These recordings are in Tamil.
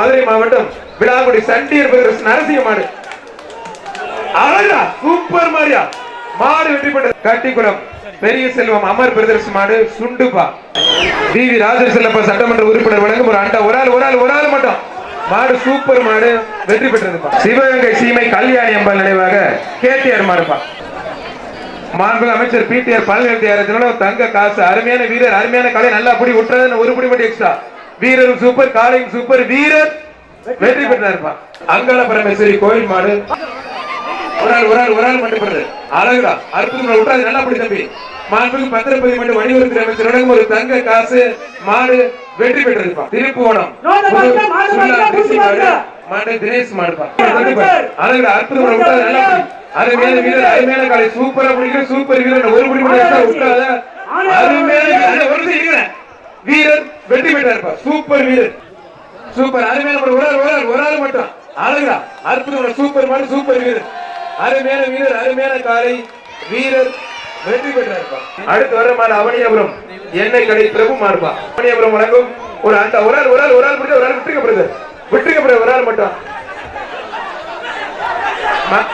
மதுரை மாவட்டம் விழாக்குடி சண்டியர் பிரதர்ஸ் நரசிங்க மாடு. அழகா சூப்பர் மாரியா. மாடு வெற்றி பெற்ற கட்டிக்குளம் பெரிய செல்வம் அமர் பிரதர்ஸ் மாடு சுண்டுபா டி வி. ராஜர் செல்லப்பா சட்டமன்ற உறுப்பினர் வழங்கும் ஒரு அண்டா. ஒரு ஆள் ஒரு ஆள் ஒரு ஆள் மட்டும். மாடு சூப்பர் மாடு வெற்றி பெற்றதுப்பா. சிவகங்கை சீமை கல்யாணி அம்பாள் நினைவாக கேடிஆர் மாடுப்பா. மாண்புமிகு அமைச்சர் பிடிஆர் பழனிவேல் தங்க காசு அருமையான வீரர் அருமையான கலை நல்லா புடி விட்டுறதுன்னு ஒரு புடி மட்டும் எக்ஸ்ட்ரா வீரரும் சூப்பர் காலையும் சூப்பர் வீரர் வெற்றி பெற்றாருப்பா. அங்காள பரமேஸ்வரி கோயில் மாடு. ஒரு ஆள் ஒரு ஆள் ஒரு ஆள் மட்டும் பெறுது அழகுடா அற்புதம். விட்டாது நல்லா புடி தம்பி. மாண்புமிகு பத்திரப்பதி மட்டும் வணிகத்துறை அமைச்சரிடம் ஒரு தங்க காசு மாடு வெற்றி பெற்றிருப்பா. திருப்புவனம். மாடு தினேஷ் மாடுப்பா. அழகுடா அற்புதம். விட்டாது நல்லா அருமையான வீரர் அருமையான காலை சூப்பரா பிடிக்கிற சூப்பர் வீரர் ஒரு படி மட்டும் விட்டாத அருமையான வீரர். ஒரு வீரர் வெற்றி பெற்றார் சூப்பர் வீரர். சூப்பர். அருமையான ஒரு ஆள் ஒரு ஆள் ஒரு ஆள் மட்டும். அழகா அற்புதமான சூப்பர் மாடு சூப்பர் வீரர். அருமையான வீரர் அருமையான காலை வீரர். வெற்றி பெற்றார் அடுத்து வர மாடு அவனியாபுரம். எண்ணெய் கடை பிரபு மாறுபா அவனியபுரம் வழங்கும் ஒரு அந்த ஒரு ஆள் ஒரு ஆள் ஒரு ஆள் மட்டும் ஒரு ஆள் விட்டுக்கப்படுது பிரதர் பிரதர் ஒரு ஆள் மட்டும்.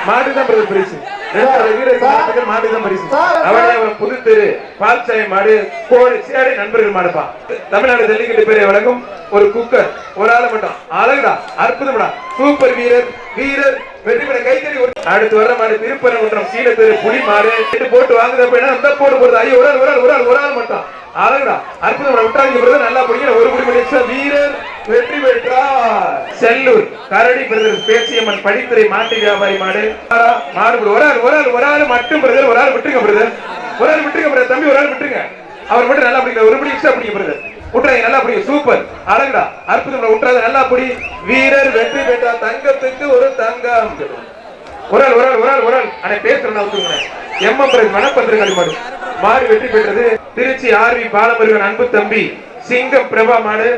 மாட்டுதான் தான் பிரதர் பிரிச்சு புதுத்தெரு பால்சாய் மாடு கோழி சேடை நண்பர்கள் மாடுப்பா. தமிழ்நாடு ஜல்லிக்கட்டு பேரை வழங்கும் ஒரு குக்கர். ஒரு ஆளு மட்டும். அழகுடா அற்புதம்டா. சூப்பர் வீரர் வீரர் வெற்றி பெற கைத்தறி அடுத்து வர மாடு திருப்பரங்குன்றம் கீழே தெரு புலி மாடு. போட்டு வாங்குறப்ப என்ன? போட்டு போடுறது ஐயோ ஒரு ஆள் ஒரு ஆள் ஒரு ஆள் ஒரு ஆள் மட்டும். அழகுடா அற்புதம் விட்டாங்க பிரதர் நல்லா பிடிக்கிற ஒரு குடி மணி வீரர் வெற்றி பெற்றார். செல்லூர் கரடி பிரதர் பேசியம்மன் படித்துறை மாட்டு வியாபாரி மாடு. மாடு ஒரு ஆள் ஒரு ஆள் ஒரு ஆள் மட்டும் பிரதர் ஒரு ஆள் விட்டுருங்க பிரதர் ஒரு ஆள் விட்டுருங்க பிரதர் தம்பி ஒரு ஆள் விட்டுருங்க. அவர் மட்டும் நல்லா பிடிக்கல. ஒரு படி எக்ஸ்ட்ரா பிடிங்க பிரதர் விட்டுறாங்க நல்லா பிடிக்கும் சூப்பர். அழகுடா அற்புதம் விட்டுறாங்க நல்லா பிடி. வீரர் வெற்றி பெற்றார். தங்கத்துக்கு ஒரு தங்கம். ஒரு ஆள் ஒரு ஆள் ஒரு ஆள் ஒரு ஆள் அனை பேசுறேன் ஒத்துங்க எம்எம் பிரஸ் களிமாடு மாடு வெற்றி பெற்றது திருச்சி ஆர்வி பாலமுருகன் அன்பு தம்பி சிங்கம் பிரபா மாடு.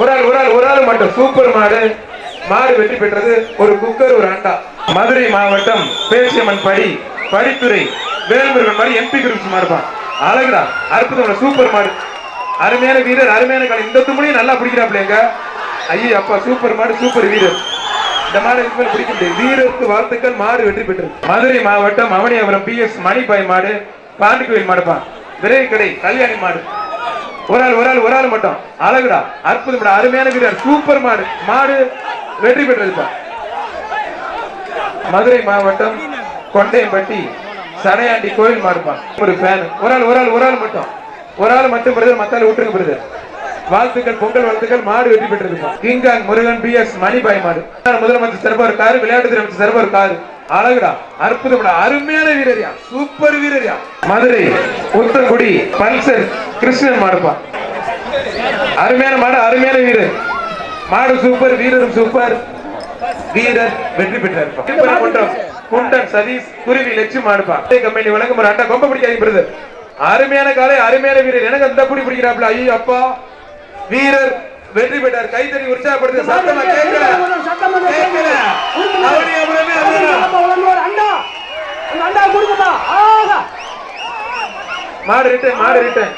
ஒரு ஆள் ஒரு ஆள் ஒரு ஆள் மட்டும். சூப்பர் மாடு. மாடு வெற்றி பெற்றது ஒரு குக்கர் ஒரு அண்டா. மதுரை மாவட்டம் பேசியம்மன் படி படித்துறை வேல்முருகன் மாதிரி எம்பி குரூப்ஸ் மாறுபான் அழகுடா அற்புதம் சூப்பர் மாடு. அருமையான வீரர் அருமையான காலம் இந்த தும்பளையும் நல்லா பிடிக்கிறாப்லேங்க. ஐயோ அப்பா சூப்பர் மாடு சூப்பர் வீரர். இந்த மாடு இதுக்கு பிடிக்க முடியாது. வீரருக்கு வாழ்த்துக்கள். மாடு வெற்றி பெற்றது. மதுரை மாவட்டம் அவனியாபுரம் பி எஸ் மணிபாய் மாடு பாண்டிக்கோயில் மாடுப்பான் விரை கடை கல்யாணி மாடு. ஒரு ஆள் ஒரு ஆள் ஒரு ஆள் மட்டும். அழகுடா. அற்புதம் அருமையான வீரர். சூப்பர் மாடு. மாடு வெற்றி பெற்றதுப்பா மதுரை மாவட்டம் கொண்டையம்பட்டி சடையாண்டி கோயில் மாடுப்பான் ஒரு ஃபேன் ஒரு ஆள் ஒரு ஆள் ஒரு ஆள் மட்டும். ஒரு ஆள் மட்டும் பிரதர் மத்தால விட்டுருக்கு பிரதர். வாழ்த்துக்கள் பொங்கல் வாழ்த்துக்கள் மாடு வெற்றி பெற்றிருப்பா King Kong Murugan P S Manibai மாடு. முதலமைச்சர் சிறப்பா ஒரு காரு விளையாட்டுத்துறை அமைச்சர் சிறப்பா ஒரு காரு. அழகுடா அற்புதம்டா அருமையான வீரரியா சூப்பர் வீரரியா. மதுரை உத்தங்குடி பல்சர் கிருஷ்ணன் மாடுப்பா. அருமையான மாடு அருமையான வீரர். மாடு சூப்பர் வீரரும் சூப்பர் வீரர் வெற்றி பெற்றார் குண்டன் சதீஷ் குருவி லட்சுமி மாடுப்பா. கம்பெனி வழங்கும் ஒரு அட்டா கொம்ப பிடிக்காதீங்க பிரதர் அருமையான காலை அருமையான வீரர். எனக்கு அந்த புடி பிடிக்கிறாப்ல ஐயோ அப்பா. வீரர் வெற்றி பெற்றார். கைத்தறி உற்சாகப்படுத்த சத்தமா கேட்கல. கேட்கல. அவனி. மாடு ரிட்டன் மாடு ரிட்டன்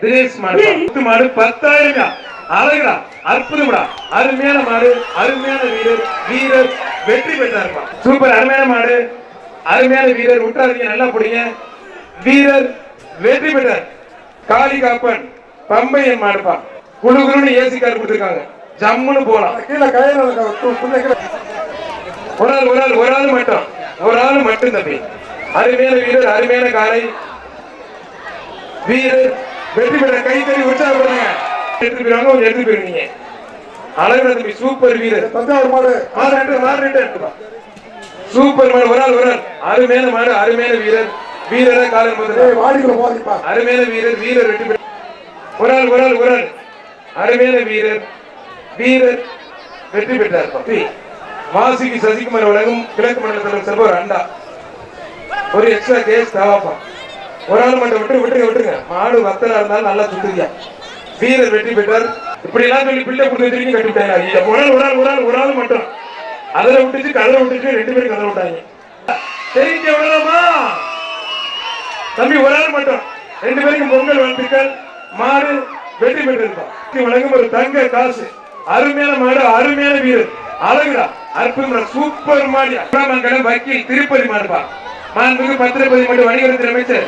தினேஷ் மாடு. பத்து மாடு பத்தாயிரம் அழகுடா அற்புதம்டா. அருமையான மாடு அருமையான வீரர் வீரர் வெற்றி பெற்றாருப்பா. சூப்பர் அருமையான மாடு. அருமையான வீரர் விட்டாதீங்க நல்லா பிடிங்க வீரர் வெற்றி பெற்றார் காளி காப்பன் பம்பையன் மாடுப்பா. குழு குழுன்னு ஏசி கார் கொடுத்துருக்காங்க. ஜம்முன்னு போலாம். கீழே கீழே. ஒரு ஆள் ஒரு ஆள் ஒரு ஆள் மட்டும். ஒரு ஆள் மட்டும் தம்பி. அருமையான வீரர் அருமையான காலை வீரர் வெற்றி பெற கை தறி உற்சாகப்படுங்க எடுத்து போயிருவாங்க கொஞ்சம் எடுத்து போயிருவீங்க அழகு தம்பி சூப்பர் வீரர். தஞ்சாவூர் மாடு. மாறு ரெண்டு மாறு ரெண்டு எடுத்துப்பா. சூப்பர் மாடு ஒரு ஆள் ஒரு ஆள். அருமையான மாடு அருமையான வீரர். வீரரா வாடிக்குள்ள போதிப்பா அருமையான வீரர் வீரர் வெற்றி பெற்ற ஒரு ஆள் ஒரு ஆள் ஒரு ஆள் அருமையான வீரர் வீரர் வெற்றி பெற்றார். பத்தி வாசிக்கு சசிகுமார் வழங்கும் கிழக்கு மண்டலத்தில் ஒரு அண்டா. ஒரு எக்ஸ்ட்ரா கேஸ் தேவாப்பா. ஒரு ஆள் மட்டும் விட்டு விட்டுருங்க விட்டுருங்க. மாடு வத்தலா இருந்தாலும் நல்லா சுத்துறியா வீரர் வெற்றி பெற்றார். இப்படி எல்லாம் சொல்லி பிள்ளை கொடுத்து வச்சிருக்கீங்க கட்டி விட்டாங்க ஐயா, ஒரு ஆள் ஒரு ஆள் ஒரு ஆள் ஒரு ஆள் மட்டும். அதுல விட்டுச்சு கதலை விட்டுச்சு ரெண்டு பேரும் கதலை விட்டாங்க. தெரிஞ்ச விடலாமா தம்பி ஒரு ஆள் மட்டும். ரெண்டு பேருக்கும் பொங்கல் வாழ்த்துக்கள். மாடு வெற்றி பெற்றிருப்பான் வழங்கும் ஒரு தங்க காசு. அருமையான மாடு அருமையான வீரர். அழகுடா. அற்புதம் சூப்பர் மாடி. அண்ணாமங்கலம் வக்கீல் திருப்பதி மாடுப்பா. மாண்புக்கு பத்திரப்பதி மட்டும் வணிகத்துறை அமைச்சர்.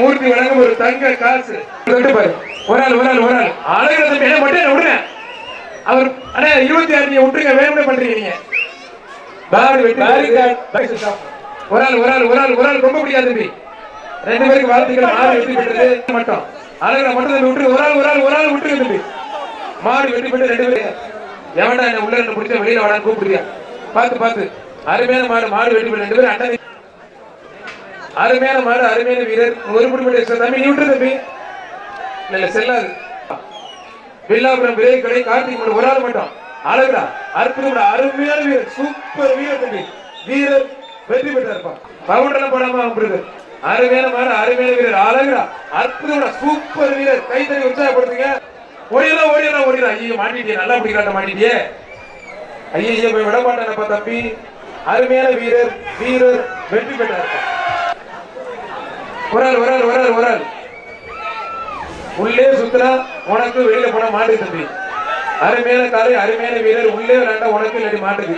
மூர்த்தி வழங்கும் ஒரு தங்க காசு. ஒரு ஆள் ஒரு ஆள் ஒரு ஆள். அழகுடா தம்பி. என்ன மட்டும் விடுங்க அவர் அண்ணா இருபத்தி ஆறு நீங்க விட்டுருங்க வேணும்னே பண்றீங்க நீங்க? ஒரு ஆள் ஒரு ஆள் ஒரு ஆள் ஒரு ஆள். ரொம்ப பிடிக்காது தம்பி. ரெண்டு பேருக்கு வாழ்த்துக்கள். மாடு வெற்றி பெற்றது. மட்டும். அழகா மட்டும் தம்பி ஒரு ஆள் ஒரு ஆள் ஒரு ஆள் விட்டு தம்பி. மாடு வெற்றி பெற்று ரெண்டு பேரும் எவனா என்ன உள்ள இருந்து பிடிச்ச வெளியில வாடான்னு கூப்பிடுறியா? பார்த்து பார்த்து. அருமையான மாடு மாடு வெற்றி பெற்ற ரெண்டு பேரும் அண்ணன் அருமையான மாடு அருமையான வீரர். ஒரு குடும்ப தம்பி நீ விட்டு தம்பி. இல்ல செல்லாது. வில்லாபுரம் விரை கடை கார்த்திக் மட்டும் ஒரு ஆள் மட்டும். அழகுடா அற்புதம் அருமையான வீரர். சூப்பர் வீரர் தம்பி. வீரர் வெற்றி பெற்றாருப்பான் பவுண்டெல்லாம் போடாம அவன் அருமையான மாடு அருமையான வீரர் அழகுடா அற்புதம்டா சூப்பர் வீரர். கை தறி உற்சாகப்படுத்துங்க. ஓடிடலாம் ஓடிடா ஓடிடலாம் ஐயோ மாட்டிட்டியே நல்லா பிடிக்கலாட்ட மாட்டிட்டியே. ஐயோ ஐயோ போய் விட மாட்டேனப்பா தம்பி. அருமையான வீரர் வீரர் வெற்றி பெற்றாருப்பா ஒரு ஆள் ஒரு ஆள் ஒரு ஆள் ஒரு ஆள் உள்ளே சுத்துறா உனக்கு வெளியில போன மாட்டு தம்பி. அருமையான காலை அருமையான வீரர். உள்ளே விளையாண்டா உனக்கு இல்லாட்டி மாட்டுக்கு.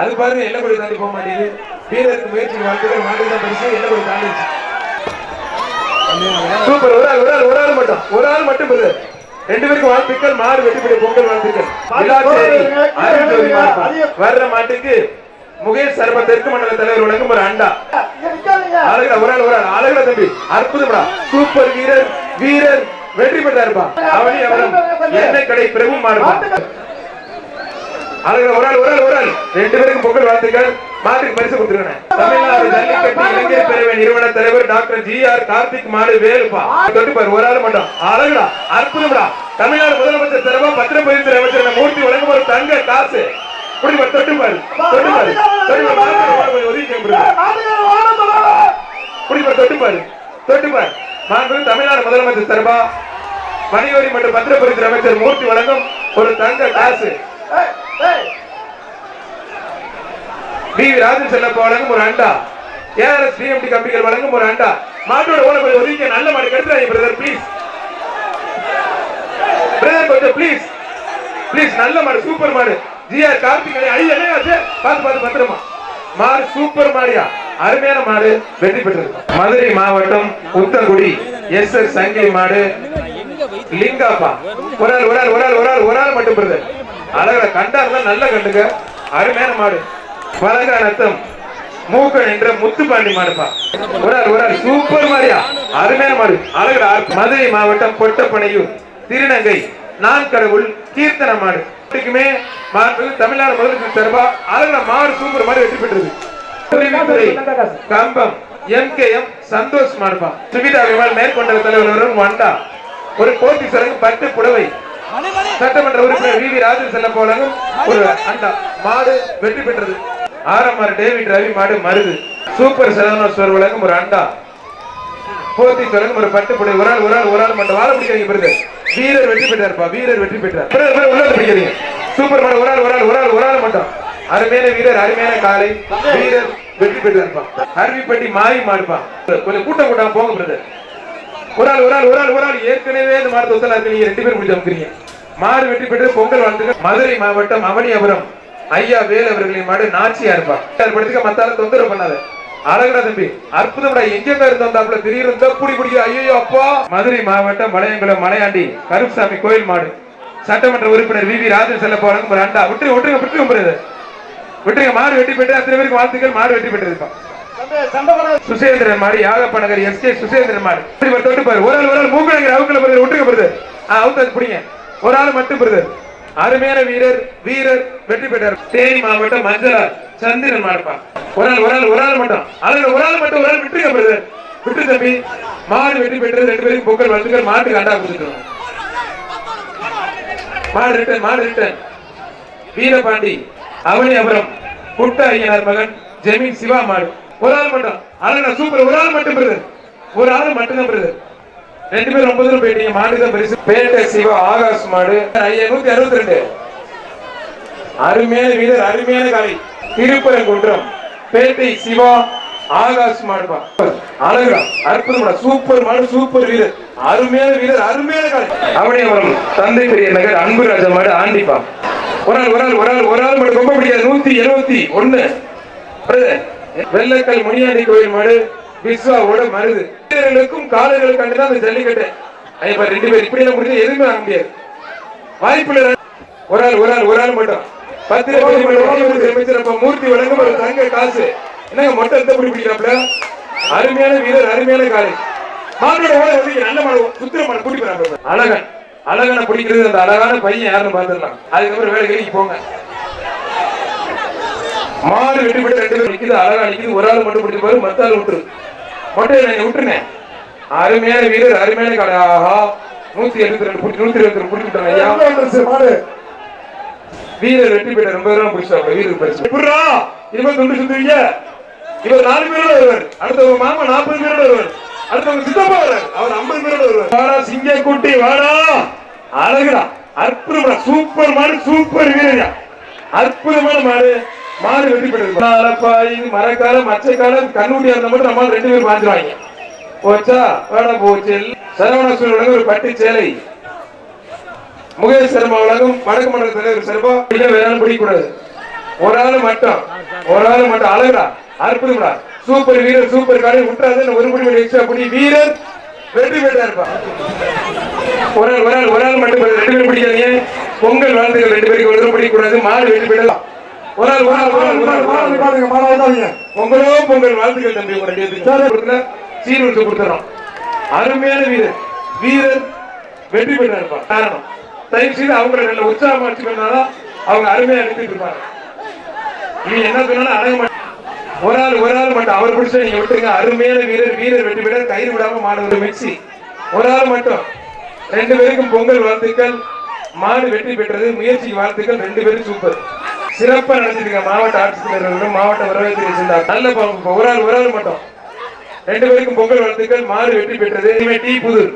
அது பாருங்க எல்லை கொடி தாண்டி போக மாட்டேங்குது. வீரருக்கு முயற்சி வாழ்த்துக்கள் மாட்டு தான் பரிசு எல்லை கொடி தாண்டிச்சு சூப்பர் ஒரு ஆள் ஒரு ஆள் ஒரு ஆள் மட்டும் ஒரு ஆள் மட்டும் பெரு ரெண்டு பேருக்கு வாழ்த்துக்கள் மாடு வெற்றி பொங்கல் வாழ்த்துக்கள். வர்ற மாட்டுக்கு முகேஷ் சர்ம தெற்கு மண்டல தலைவர் வழங்கும் ஒரு அண்டா. அழகுடா ஒரு ஆள் ஒரு ஆள் அழகுடா தம்பி அற்புதம்டா. சூப்பர் வீரர் வீரர் வெற்றி பெற்றாருப்பா. அவனி அவரம் என்ன கடை பிரபு மாறுபா அழகுடா ஒரு ஆள் ஒரு ஆள் ஒரு ஆள். ரெண்டு பேருக்கும் பொங்கல் வாழ்த்துக்கள். மாட்டுக்கு பரிசு கொடுத்துருக்கேன் தமிழ்நாடு ஜல்லிக்கட்டு இளைஞர் பேரவை நிறுவன தலைவர் டாக்டர் ஜி ஆர் கார்த்திக் மாடு வேலுப்பா. தொட்டு பாரு ஒரு ஆள் மட்டும். அழகுடா அற்புதம்டா. தமிழ்நாடு முதலமைச்சர் சிறப்பா பத்திரப்பதிவுத்துறை அமைச்சர் மூர்த்தி வழங்கும் ஒரு தங்க காசு. குடி பாரு தொட்டு பாரு தொட்டு பாரு தொட்டு பாரு மாட்டுக்கு போட மாண்பு தமிழ்நாடு முதலமைச்சர் சார்பா வணிகவரி மற்றும் பத்திரப்பதிவுத்துறை அமைச்சர் மூர்த்தி வழங்கும் ஒரு தங்க காசு. டி ராஜன் செல்லப்பா வழங்கும் ஒரு அண்டா. ஏஆர்எஸ் பிஎம்டி கம்பிகள் வழங்கும் ஒரு அண்டா. மாட்டோட ஓட கொஞ்சம் ஒதுக்கி நல்ல மாடு கெடுத்துறாங்க பிரதர் ப்ளீஸ் பிரதர் கொஞ்சம் ப்ளீஸ் ப்ளீஸ் நல்ல மாடு சூப்பர் மாடு. ஜிஆர் கார்த்திக் ஐயா என்ன ஆச்சு பார்த்து பார்த்து பத்திரமா. மாடு சூப்பர் மாடியா? அருமையான மாடு வெற்றி பெற்றது மதுரை மாவட்டம் உத்தங்குடி எஸ் எஸ் சங்கை மாடு. லிங்காப்பா ஒரு ஆள் ஒரு ஆள் ஒரு ஆள் ஒரு ஆள் ஒரு ஆள் மட்டும் பிரதர் அழகா கண்டா இருந்தா நல்ல கண்டுங்க. அருமையான மாடு. பழகா நத்தம் மூக்கன் என்ற முத்துப்பாண்டி மாடுப்பா. ஒரு ஆள் ஒரு ஆள் சூப்பர் மாடியா. அருமையான மாடு. அழகா மதுரை மாவட்டம் கொட்டப்பனையூர் திருநங்கை நான் கடவுள் கீர்த்தன மாடு. இதுக்குமே மாடு தமிழ்நாடு முதலமைச்சர் சார்பா அழகா மாடு சூப்பர் மாதிரி வெற்றி பெற்றது. Kambam M K M Santhosh மாடுப்பா. சுவிதா விமல் மேற்கொண்ட தலைவர் வண்டா. ஒரு கோத்தி சரங்கு பட்டு புடவை. சட்டமன்ற உறுப்பினர் வி வி ராஜன் செல்லம் போலவும் ஒரு அண்டா மாடு வெற்றி பெற்றது. ஆரம்பர் டேவிட் ரவி மாடு மருது. சூப்பர் சரவணேஸ்வர் வழங்கும் ஒரு அண்டா. போத்தி தொடங்கும் ஒரு பட்டு புடவை. ஒரு ஆள் ஒரு ஆள் ஒரு ஆள் மட்டும் வாழ பிடிக்காதீங்க பிறகு வீரர் வெற்றி பெற்றார்ப்பா வீரர் வெற்றி பெற்றார். பிறகு, பிறகு உள்ள பிடிக்காதீங்க. சூப்பர் மாடு ஒரு ஆள் ஒரு ஆள் ஒரு ஆள் ஒரு ஆள் மட்டும். அருமையான வீரர் அருமையான காலை. வீரர் வெற்றி பெற்றார்ப்பா அருவிப்பட்டி மாறி மாடுப்பா கொஞ்சம் கூட்டம் கூட்டம் போங்க பிரதர் ஒரு ஆள் ஒரு ஆள் ஒரு ஆள் ஒரு ஆள் ஏற்கனவே இந்த மாடு தொத்தலா இருக்கு நீங்க ரெண்டு பேரும் முடிச்சு அமுக்குறீங்க மாடு வெற்றி பெற்று பொங்கல் வாழ்த்துக்கள் மதுரை மாவட்டம் அவனியபுரம் ஐயா வேல் அவர்களின் மாடு நாச்சியா இருப்பா படுத்துக்க மத்தால தொந்தரவு பண்ணாத அழகுடா தம்பி அற்புதம்டா எங்க இருந்து வந்தாப்புல திடீர்னு இந்த புடி ஐயோ அப்பா மதுரை மாவட்டம் மலையங்குளம் மலையாண்டி கருப்புசாமி கோயில் மாடு சட்டமன்ற உறுப்பினர் வி வி ராஜன் செல்ல போறாங்க ஒரு அண்டா விட்டுருங்க விட்டுருங்க விட்டுருங்க போறது விட்டுருங்க மாடு வெட்டி பெற்று அத்தனை பேருக்கு வாழ்த்துக்கள் மாடு வெட்டி பெற்றிருப்பான் சுசேந்திரன் மாடு யாகப்ப நகர் எஸ் கே சுசேந்திரன் மாடு இப்படி தொட்டு பாரு ஒரு ஆள் ஒரு ஆள் மூக்கணங்கிற அவுக்கல பிரதர் விட்டுருங்க பிரதர் அவுத்து பிடிங்க. ஒரு ஆள் மட்டும் பிரதர் அருமையான வீரர் வீரர் வெற்றி பெற்றார். தேனி மாவட்டம் மஞ்சளார் சந்திரன் மாடுப்பா. ஒரு ஆள் ஒரு ஆள் ஒரு ஆள் மட்டும். அதுல ஒரு ஆள் மட்டும் ஒரு ஆள் விட்டுருங்க பிரதர் விட்டு தம்பி மாடு வெற்றி பெற்றது ரெண்டு பேரும் பொங்கல் வாழ்த்துக்கள். மாட்டுக்கு அண்டா கொடுத்துட்டு மாடு ரிட்டன் மாடு ரிட்டன் வீரபாண்டி அவனியபுரம் புட்ட ஐயனார் மகன் ஜெமீன் சிவா மாடு. ஒரு ஆள் மட்டும். அழகா சூப்பர் ஒரு ஆள் மட்டும் பிரதர் ஒரு ஆள் மட்டும் தான் பிரதர் ரெண்டு பேரும் ரொம்ப தூரம் போயிட்டீங்க. மாடு தான் பரிசு. பேட்டை சிவா ஆகாஷ் மாடு. ஐநூத்தி அறுபத்தி ரெண்டு அருமையான வீரர் அருமையான காலை திருப்பரங்குன்றம். பேட்டை சிவா ஆகாஷ் மாடுப்பா அழகா அற்புதமான சூப்பர் மாடு சூப்பர் வீரர். அருமையான வீரர் அருமையான காலை அவனியவரம் தந்தை பெரிய நகர் அன்பு ராஜா மாடு ஆண்டிப்பா ஒரு ஆள் ஒரு ஆள் ஒரு ஆள் ஒரு ஆள் மாடு ரொம்ப பிடிக்காது. நூத்தி எழுபத்தி ஒண்ணு. வெள்ளக்கல் முனியாண்டி கோயில் மாடு விஸ்வாவோட மருது. வீரர்களுக்கும் காலர்களுக்கு கண்டுதான் அந்த ஜல்லிக்கட்டு. ரெண்டு பேர் இப்படி எல்லாம் முடிஞ்சு எதுவுமே வாங்க முடியாது. வாய்ப்பு இல்லை ஒரு ஆள் ஒரு ஆள் ஒரு ஆள் மட்டும். பத்து அமைச்சர் மூர்த்தி வழங்கும் ஒரு தங்க காசு. என்னங்க மொட்டை எடுத்த பிடி பிடிக்கிறாப்ல அருமையான வீரர் அருமையான காலை மாடோட ஓட வந்து நல்ல மாடு சுத்திர மாடு கூட்டி போறாங்க அழகன். அழகனை பிடிக்கிறது அந்த அழகான பையன் யாருன்னு பார்த்துடலாம். அதுக்கப்புறம் வேலை போங்க. மாடு வெட்டி போட்டு ரெண்டு பேரும் நிக்குது அழகா நிக்குது ஒரு ஆள் மட்டும் பிடிச்சு பாரு மத்த ஆள் விட்டுரு. மொட்டை நான் விட்டுருனேன் அருமையான வீரர் அருமையான காலை ஆஹா நூத்தி எழுபத்தி ரெண்டு புடி நூத்தி இருபத்தி ரெண்டு பிடிச்சிட்டாங்க ஐயா. வீரர் வெற்றி பெற்ற ரொம்ப பேரும் பிடிச்சாங்க வீரர் பரிசு எப்படிரா இனிமேல் துண்டு சுத்துவீங்க. இவர் நாலு பேரோட வருவார். அடுத்த உங்க மாமா நாற்பது பேரோட வருவார். அடுத்த உங்க சித்தப்பா வருவார். அவர் ஐம்பது பேரோட வருவார். வாடா சிங்க குட்டி வாடா. அழகுடா அற்புதமான சூப்பர் மாடு சூப்பர் வீரர்யா அற்புதமான மாடு. மாடு வெற்றி பெற்றது நாளப்பா இது மரக்கால மச்சைக்கால கண்ணுட்டியா இருந்தா மட்டும் நம்மளால ரெண்டு பேரும் பாஞ்சிருவாங்க. போச்சா? வேடா போச்சு சரவண சூழலுக்கு ஒரு பட்டு சேலை. முகேஷ் சர்மா உலகம் வடக்கு மண்டல தலைவர் சர்மா இல்ல வேணாலும் பிடிக்கூடாது ஒரு ஆள் மட்டும். ஒரு ஆள் மட்டும். அழகுடா. அற்புதம்டா. சூப்பர் வீரர் சூப்பர் காலையில் விட்டுறாது ஒரு படி எக்ஸ்ட்ரா பண்ணி வீரர் வெற்றி பெற்றா இருப்பா. ஒரு ஆள் ஒரு ஆள் ஒரு ஆள் மட்டும் ரெண்டு பேரும் பிடிக்காதீங்க. பொங்கல் வாழ்த்துக்கள் ரெண்டு பேருக்கு. ஒரு பிடிக்கக்கூடாது. மாடு வெற்றி பெறலாம். ஒரு பொங்கலோ பொங்கல் வாழ்த்துக்கள் தம்பி உங்க ரெண்டு பேருக்கு சீர். வச்சு கொடுத்துறோம். அருமையான வீரர். வீரர் வெற்றி பெற்றா இருப்பான் காரணம். தயவு செய்து அவங்கள நல்ல உற்சாகமா வச்சு பண்ணாதான் அவங்க அருமையா எடுத்துட்டு இருப்பாங்க. நீ என்ன சொன்னாலும் அடங்க மாட்டேன். ஒரு ஆள் ஒரு ஆள் மட்டும். அவர் பிடிச்சா நீங்க விட்டுருங்க. அருமையான வீரர் வீரர் வெற்றி பெற கயிறு விடாம மாடு ஒரு மிக்சி ஒரு ஆள் மட்டும். ரெண்டு பேருக்கும் பொங்கல் வாழ்த்துக்கள். மாடு வெற்றி பெற்றது. முயற்சிக்கு வாழ்த்துக்கள். ரெண்டு பேரும் சூப்பர். சிறப்பா நடத்திருக்க மாவட்ட ஆட்சித்தலைவர்களும் மாவட்ட வரவேற்று சென்றார் நல்ல ஒரு ஆள் ஒரு ஆள் மட்டும். ரெண்டு பேருக்கும் பொங்கல் வாழ்த்துக்கள். மாடு வெற்றி பெற்றது. இனிமே டீ புதூர்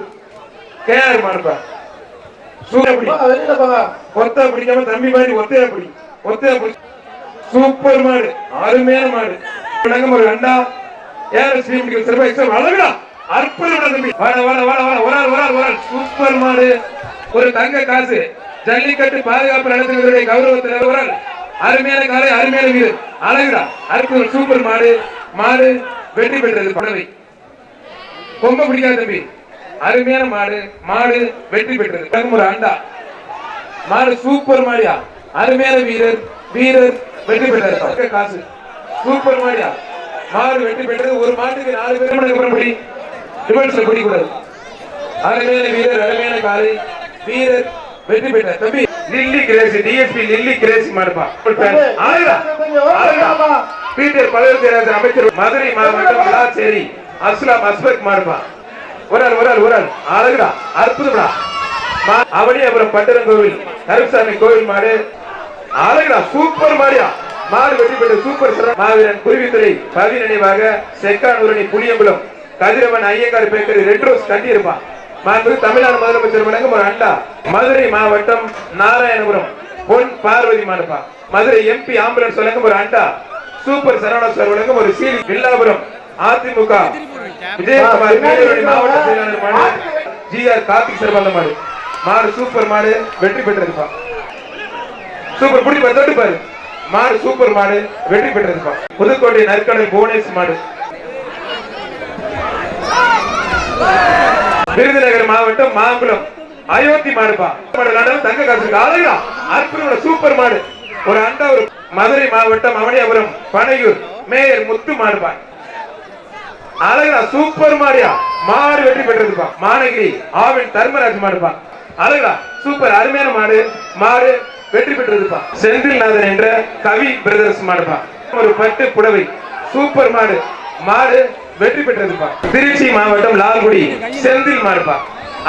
சூப்பர் வெளியில போங்க. ஒத்தா பிடிக்காம தம்பி மாதிரி ஒத்தையா பிடி. ஒத்தையா பிடி. சூப்பர் மாடு. அருமையான மாடு. ஒரு ரெண்டா ஏஆர் ஸ்ரீ பிடிக்கிற சிறப்பா எக்ஸாம் அழகுடா அற்புதமான தம்பி வாட வாட வாட வாட. ஒரு ஆள் ஒரு ஆள் ஒரு ஆள். சூப்பர் மாடு. ஒரு தங்க காசு. ஜல்லிக்கட்டு பாதுகாப்பு நடத்துவதற்குரிய கௌரவத்தில் ஒரு ஆள். அருமையான காலை அருமையான வீடு. அழகுடா. அற்புதம். சூப்பர் மாடு. மாடு வெற்றி பெற்றது பறவை கொம்ப பிடிக்காது தம்பி. அருமையான மாடு. மாடு வெற்றி பெற்றது. தங்கம் அண்டா மாடு சூப்பர் மாடியா. அருமையான வீரர். வீரர் வெற்றி பெற்றார். காசு. சூப்பர் மாடியா. மாடு வெற்றி பெற்றது. ஒரு மாட்டுக்கு நாலு பேர் மணிக்கு அப்புறம் படி. ரிவர்ஸ்ல பிடிக்கூடாது. அருமையான வீரர் அருமையான காலை. வீரர் வெற்றி பெற்றார். தம்பி டிஎஸ்பி லில்லி கிரேசி மாடுப்பா. ஆளுடா ஆளுடா. பீட்டர் பழனிசாமி அமைச்சர் மதுரை மாவட்டம் விளாச்சேரி அஸ்லாம் அஸ்பக் மாடுப்பா. ஒரு ஆள் ஒரு ஆள் ஒரு ஆள். அழகுடா அற்புதம்டா. அவனி அப்புறம் பட்டரம் கோவில் கருசாமி கோவில் மாடு. அழகுடா சூப்பர் மாடியா. மாடு வெற்றி பெற்ற சூப்பர் மாவீரன் குருவித்துறை பவி நினைவாக Chekkanurani Puliyambalam Kathiravan Iyengar bakery red rose கட்டி இருப்பான் மாண்பு தமிழ்நாடு முதலமைச்சர் வழங்கும் ஒரு அண்டா மதுரை மாவட்டம் நாராயணபுரம். பொன் பார்வதி மாடுப்பா மதுரை எம்பி ஆம்புலன்ஸ் வழங்கும் ஒரு அண்டா சூப்பர் சரவணா சார் வழங்கும் ஒரு சீரி வில்லாபுரம். அதிமுக. விஜயகுமார் மாவட்ட செயலாளர் மாடு. ஜி ஆர் கார்த்திக் சார் மாடு. மாடு சூப்பர் மாடு வெற்றி பெற்றிருப்பா. சூப்பர் புடி பாரு தொட்டு பாரு. மாடு சூப்பர் மாடு வெற்றி பெற்றிருப்பா. புதுக்கோட்டை நற்கடை புவனேஷ் மாடு. விருதுநகர் மாவட்டம் மாங்குளம். அயோத்தி மாடுப்பா தங்க காசு அழகா அற்புதமான சூப்பர் மாடு. ஒரு அண்டா ஒரு மதுரை மாவட்டம் அவனியாபுரம் பனையூர் மேயர் முத்து மாடுப்பா அழகா சூப்பர் மாடியா. மாடு வெற்றி பெற்றிருப்பா மானகிரி ஆவின் தர்மராஜ் மாடுப்பா அழகா சூப்பர் அருமையான மாடு. மாடு வெற்றி பெற்றிருப்பா செந்தில்நாதன் என்ற கவி பிரதர்ஸ் மாடுப்பா ஒரு பட்டு புடவை. சூப்பர் மாடு. மாடு வெற்றி பெற்றிருப்பா திருச்சி மாவட்டம் லால்குடி செந்தில் மாடுப்பா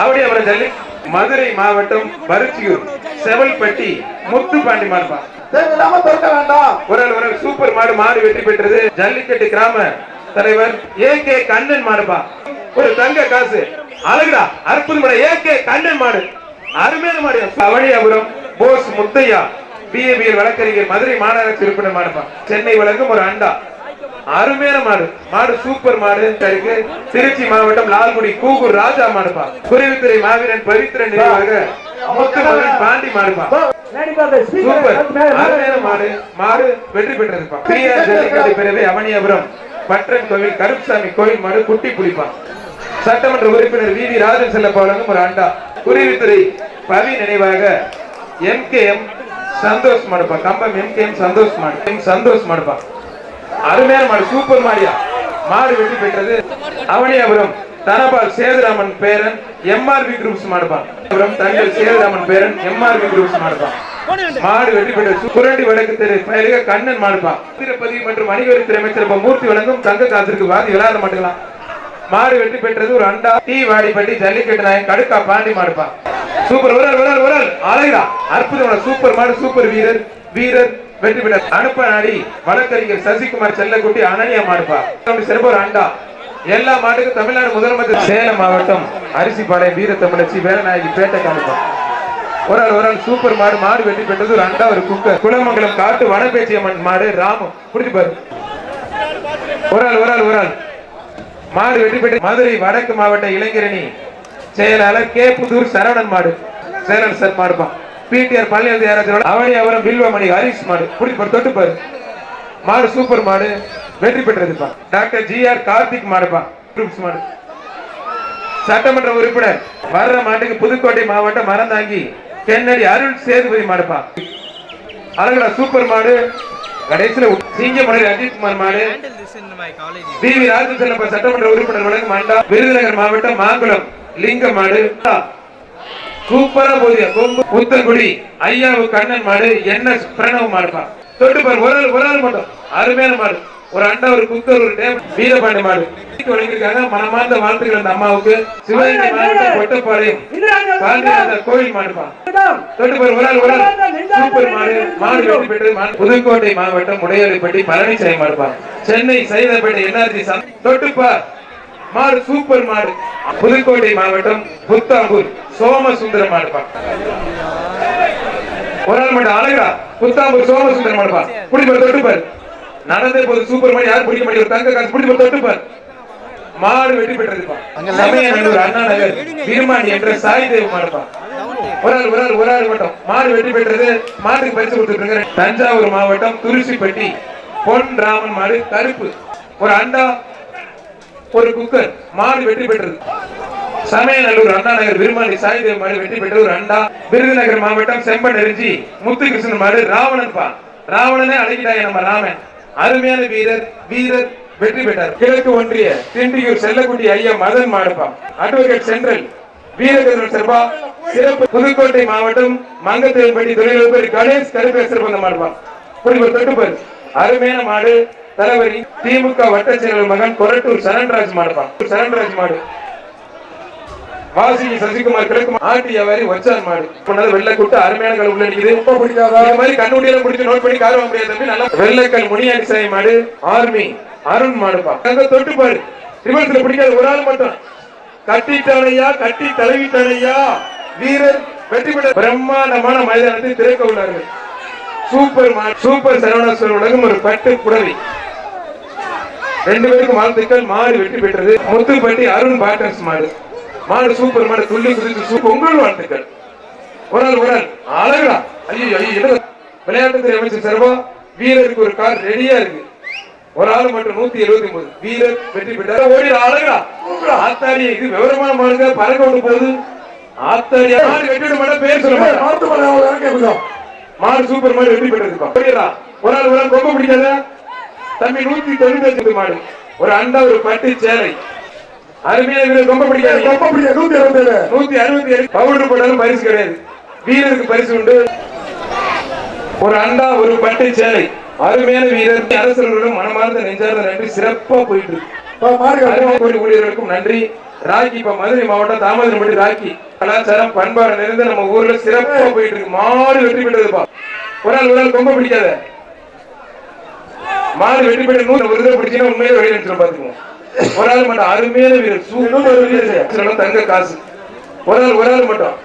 அவடி அவரை ஜல்லி மதுரை மாவட்டம் பருச்சியூர் செவல்பட்டி முத்துப்பாண்டி மாடுப்பா தேவையில்லாம திறக்க வேண்டாம் ஒரு ஒரு சூப்பர் மாடு மாடு வெற்றி பெற்றது. ஜல்லிக்கட்டு கிராம தலைவர் ஏ கே கண்ணன் மாடுப்பா ஒரு தங்க காசு. அழகுடா அற்புதமான ஏ கே கண்ணன் மாடு. அருமையான மாடு. அவனியாபுரம் போஸ் முத்தையா பிஏபிஎல் வழக்கறிஞர் மதுரை மாநகராட்சி உறுப்பினர் மாடுப்பா சென்னை வழங்கும் ஒரு அண்டா. அருமையான மாடு. மாடு சூப்பர் மாடு. இருக்கு திருச்சி மாவட்டம் லால்குடி கூகூர் ராஜா மாடுப்பா. குருவித்துறை மாவீரன் பவித்திரன் நினைவாக முத்து மகன் பாண்டி மாடுப்பா. சூப்பர் அருமையான மாடு. மாடு வெற்றி பெற்றதுப்பா. பிரியார் ஜல்லிக்கட்டு பிறவை அவனியாபுரம். பட்டன் கோவில் கருப்புசாமி கோயில் மாடு குட்டி புலிப்பா. சட்டமன்ற உறுப்பினர் வி வி ராஜன் செல்லப்பா வழங்கும் ஒரு அண்டா. குருவித்துறை பவி நினைவாக எம் கே எம் சந்தோஷ் மாடுப்பா. Kambam M K M Santhosh மாடு. எம் சந்தோஷ் மாடுப்பா. அருமையான மாடு சூப்பர் மாடியா. மாடு வெற்றி பெற்றது. அவனியாபுரம் தனபால் சேதுராமன் பேரன் எம்ஆர்பி குரூப்ஸ் மாடுபான். அப்புறம் தங்கள் சேதுராமன் பேரன் எம்ஆர்பி குரூப்ஸ் மாடுபான். மாடு வெற்றி பெற்றது. குரண்டி வடக்கு தெரு பயலிக கண்ணன் மாடுபான். திருப்பதி மற்றும் வணிகவரித்துறை அமைச்சர் மூர்த்தி வழங்கும் தங்க காசிற்கு வாதி விளையாட மாட்டேங்கலாம் மாடு வெற்றி பெற்றது ஒரு அண்டா டீ வாடிப்பட்டி ஜல்லிக்கட்டு நாயன் கடுக்கா பாண்டி மாடுப்பா சூப்பர் ஒரு ஆள், ஒரு அழகா அற்புதமான சூப்பர் மாடு சூப்பர் வீரர் வீரர் வெற்றி பெற்ற அனுப்ப நாடி வழக்கறிஞர் சசிகுமார் செல்லக்குட்டி அனனியா மாடுப்பா சிறப்பு ஒரு அண்டா எல்லா மாட்டுக்கும் தமிழ்நாடு முதலமைச்சர் சேலம் மாவட்டம் அரிசிப்பாளையம் வீர தமிழச்சி வேலநாயகி பேட்டை காமிப்பா ஒரு ஆள் ஒரு ஆள் சூப்பர் மாடு மாடு வெற்றி பெற்றது ஒரு அண்டா ஒரு குக்கர் குலமங்கலம் காட்டு வனப்பேச்சியம்மன் மாடு ராமு. பிடிச்சு பாரு. ஒரு ஆள் ஒரு ஆள் ஒரு ஆள். மாடு வெற்றி பெற்று மதுரை வடக்கு மாவட்ட இளைஞரணி செயலாளர் கே புதூர் சரவணன் மாடு. சேரன் சார் மாடுப்பான் பிடிஆர் பழனி யாராச்சும் அவனி அவரம் வில்வமணி ஹரிஷ் மாடு. பிடிச்சு பாரு தொட்டு பாரு. மாடு சூப்பர் மாடு. வெற்றி பெற்றதுப்பா. டாக்டர் ஜி ஆர் கார்த்திக் மாடுப்பா. குரூப்ஸ் மாடு. சட்டமன்ற உறுப்பினர். வர்ற மாட்டுக்கு புதுக்கோட்டை மாவட்டம் மரந்தாங்கி தென்னடி அருள் சேதுபதி மாடுப்பா. அழகுடா சூப்பர் மாடு. கடைசியில சிங்கமணி அஜித்குமார் மாடு. பி வி ராஜசேலப்பா சட்டமன்ற உறுப்பினர் வழங்கும் மண்டா விருதுநகர் மாவட்டம் மாங்குளம். லிங்க மாடு. சூப்பரா கொம்பு புத்தங்குடி ஐயாவு கண்ணன் மாடு என் எஸ் பிரணவ் மாடுப்பா. தொட்டு பாரு ஒரு ஆள் ஒரு ஆள் மட்டும். அருமையான மாடு. ஒரு அண்டா ஒரு குக்கர் ஒரு டேம் வீரபாண்டி மாடு. வழங்கியிருக்காங்க மனமார்ந்த வாழ்த்துக்கள் அந்த அம்மாவுக்கு. சிவகங்கை மாவட்டம் கொட்டப்பாளையம் கோயில் மாடுப்பா. தொட்டு பாரு ஒரு ஆள் ஒரு ஆள். சூப்பர் மாடு மாடு வெற்றி பெற்று. புதுக்கோட்டை மாவட்டம் உடையாளிப்பட்டி பழனிசாமி மாடுப்பா. Chennai Saidapet N R G தொட்டுப்பா. மாடு சூப்பர் மாடு. புதுக்கோட்டை மாவட்டம் புத்தாம்பூர். சோமசுந்தரம் மாடுப்பா. ஒரு ஆள் மட்டும் அழகா புத்தாம்பூர் சோமசுந்தரம் மாடுப்பா. பிடிப்பார் தொட்டுப்பார் நடந்தே போது சூப்பர் மாடு. யாரும் பிடிக்க மாட்டேங்குது? தங்க காசு பிடிப்பார் தொட்டுப்பார் மாடு வெற்றி பெற்றதுப்பா. சமயநல்லூர் அண்ணா நகர் விருமாண்டி என்ற சாய்தேவ் மாடுப்பா. ஒரு ஆள் ஒரு ஆள் ஒரு ஆள் மட்டும். மாடு வெற்றி பெற்றது மாட்டுக்கு பரிசு கொடுத்துட்டு தஞ்சாவூர் மாவட்டம் துருசிப்பட்டி பொன் ராமன் மாடு கருப்பு. ஒரு அண்டா ஒரு குக்கர் மாடு வெற்றி பெற்றது. சமயநல்லூர் அண்ணா நகர் விருமாண்டி சாய்தேவ் மாடு வெற்றி பெற்ற ஒரு அண்டா விருதுநகர் மாவட்டம் செம்பன் எரிஞ்சி முத்துகிருஷ்ணன் மாடு ராவணன் பா ராவணனே அழைக்கிட்டாங்க நம்ம ராமன். அருமையான வீரர் வீரர் வெற்றி பெற்றார். கிழக்கு ஒன்றிய திண்டியூர் செல்லக்குடி ஐயா மதன் மாடுப்பா அட்வொகேட் சென்ட்ரல் வீரகதன் செல்வா சிறப்பு புதுக்கோட்டை மாவட்டம் மங்கத்தேவன்பட்டி தொழிலதிபர் கணேஷ் கருப்பே சிறப்பு மாடுப்பா குடிவர் தொட்டுப்பர். அருமையான மாடு தலைவரி திமுக வட்ட செயலர் மகன் கொரட்டூர் சரண்ராஜ் மாடுப்பா. சரண்ராஜ் மாடு. வாசி சசிகுமார் கிழக்கு ஆட்டு வியாபாரி வச்சான் மாடு. பண்ணது வெள்ளை கூட்டு அருமையான கல் உள்ள நிக்குது. ரொம்ப பிடிக்காதா? இந்த மாதிரி கண்ணுடியெல்லாம் பிடிச்சு நோட் பண்ணி கார முடியாது தம்பி. நல்லா வெள்ளைக்கல் முனியாண்டி சாய் மாடு ஆர்மி அருண் மாடுப்பா. அங்க தொட்டு பாரு. ரிவர்ஸ்ல பிடிக்காது ஒரு ஆள் மட்டும். கட்டிட்டானையா கட்டி தழுவிட்டானையா வீரர் வெற்றி பெற்ற பிரம்மாண்டமான மைதானத்தை திறக்க உள்ளார்கள். சூப்பர் சூப்பர் சரவணாஸ்வரர் உலகம் ஒரு பட்டு புடவை. ரெண்டு பேருக்கும் வாழ்த்துக்கள் மாடு வெற்றி பெற்றது முத்துப்பட்டி அருண் பாட்டர்ஸ் மாடு. மாடு சூப்பர் மாடு துள்ளி குதித்து சூப்பர் உங்கள் வாழ்த்துக்கள். ஒரு ஆள் அழகா ஐயோ ஐயோ விளையாட்டுத்துறை அமைச்சர் சர்வா வீரருக்கு ஒரு கார் ரெடியா இருக்கு. ஒரு ஆள் மட்டும் நூத்தி எழுபத்தி ஒன்பது. வீரர் வெற்றி பெற்றார். ஓடி அழகா ஆத்தாடி இது விவரமான மாடுங்க. பறக்க விட்டு போகுது. ஆத்தாடி மாடு வெற்றி மாட்டா பேர் சொல்ல மாடு சூப்பர் மாடு வெற்றி ஓடிடா. ஒரு ஆள் ஒரு ஆள். கொம்ப பிடிக்காத. தம்பி நூத்தி தொண்ணூத்தி மாடு. ஒரு அண்டா ஒரு பட்டு சேலை. அருமையான வீரர் கொம்ப பிடிக்காது ரொம்ப பிடிக்காது நூத்தி இருபத்தி ஏழு. நூத்தி அறுபத்தி ஏழு. பவுடர் போட்டாலும் பரிசு கிடையாது. வீரருக்கு பரிசு உண்டு. ஒரு அண்டா ஒரு பட்டு சேலை. அருமையான வீரர். அரசர்களுடன் மனமார்ந்த நெஞ்சார்ந்த நன்றி. சிறப்பா போயிட்டு இருக்கு. ஊழியர்களுக்கும் நன்றி. ராக்கி இப்ப மதுரை மாவட்டம் தாமதரப்பட்டி ராக்கி. கலாச்சாரம் பண்பாடு நிறைந்த நம்ம ஊர்ல சிறப்பா போயிட்டு இருக்கு. மாடு வெற்றி பெற்றதுப்பா ஒரு ஆள் ஒரு ஆள் கொம்ப பிடிக்காத. மாடு வெற்றி பெற்ற நூறு ஒரு பிடிச்சீங்கன்னா உண்மையிலே வெளியே நினைச்சிடும் பாத்துக்குவோம் ஒரு ஆள் மட்டும் அருமையான வீரர் சூப்பர் வீரர். தங்க காசு. ஒரு ஆள் ஒரு ஆள் மட்டும்.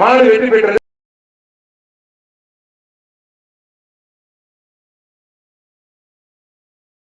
மாடு வெற்றி பெற்றது